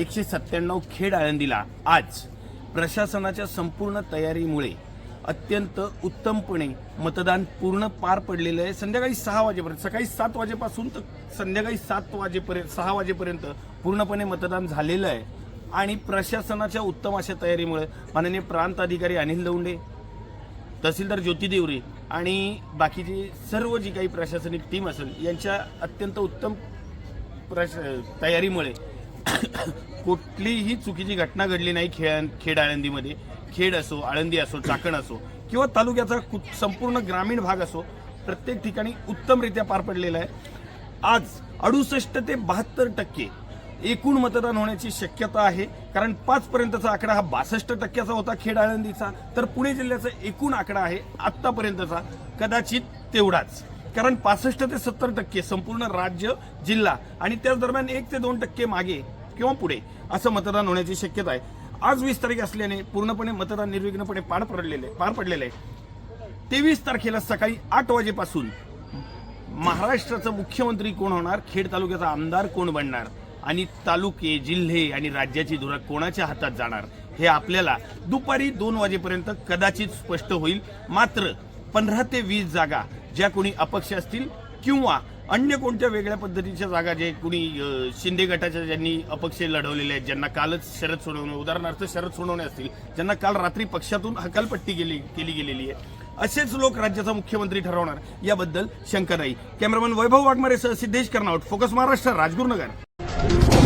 एकशे सत्त्याण्णव खेड आळंदीला आज प्रशासनाच्या संपूर्ण तयारीमुळे अत्यंत उत्तमपणे मतदान पूर्ण पार पडलेलं आहे. संध्याकाळी सहा वाजेपर्यंत सकाळी सात वाजेपासून तर संध्याकाळी सात वाजेपर्यंत सहा वाजेपर्यंत पूर्णपणे मतदान झालेलं आहे. आणि प्रशासनाच्या उत्तम अशा तयारीमुळे माननीय प्रांत अधिकारी अनिल दौंडे तहसीलदार ज्योती देवरे आणि बाकीची सर्व जी काही प्रशासनिक टीम असेल यांच्या अत्यंत उत्तम प्रश तयारीमुळे कुठलीही चुकीची घटना घडली नाही खेळ खेड आळंदीमध्ये. खेड असो आळंदी असो चाकण असो किंवा तालुक्याचा कु- संपूर्ण ग्रामीण भाग असो प्रत्येक ठिकाणी उत्तमरित्या पार पडलेला आहे. आज अडुसष्ट ते बहात्तर टक्के एकूण मतदान होण्याची शक्यता आहे. कारण पाच पर्यंतचा आकडा हा बासष्ट टक्क्याचा होता खेड आळंदीचा. तर पुणे जिल्ह्याचा एकूण आकडा आहे आतापर्यंतचा कदाचित तेवढाच. कारण पासष्ट ते सत्तर टक्के संपूर्ण राज्य जिल्हा आणि त्याच दरम्यान एक ते दोन टक्के मागे किंवा पुढे असं मतदान होण्याची शक्यता आहे. आज वीस तारीख असल्याने पूर्णपणे मतदान निर्विघ्नपणे पार पडलेले पार पडलेलं आहे. तेवीस तारखेला सकाळी आठ वाजेपासून महाराष्ट्राचा मुख्यमंत्री कोण होणार? खेड तालुक्याचा आमदार कोण बनणार? आणि तालुके जिल्हे आणि राज्याची धुरा कोणाच्या हातात जाणार? हे आपल्याला दुपारी दोन वाजेपर्यंत कदाचित स्पष्ट होईल. मात्र पंधरा ते वीस जागा ज्या कोणी अपक्ष असतील किंवा अन्य कोणत्या वेगळ्या पद्धतीच्या जागा जे कुणी शिंदे गटाच्या ज्यांनी अपक्ष लढवलेले आहेत ज्यांना कालच शरद सोडवणे उदाहरणार्थ शरद सोडवणे असतील ज्यांना काल रात्री पक्षातून हकालपट्टी केली केली गेलेली आहे. असेच लोक राज्याचा मुख्यमंत्री ठरवणार याबद्दल शंका नाही कॅमेरामन वैभव वाघमारे सह सिद्धेश कर्नावट फोकस महाराष्ट्र राजगुरुनगर.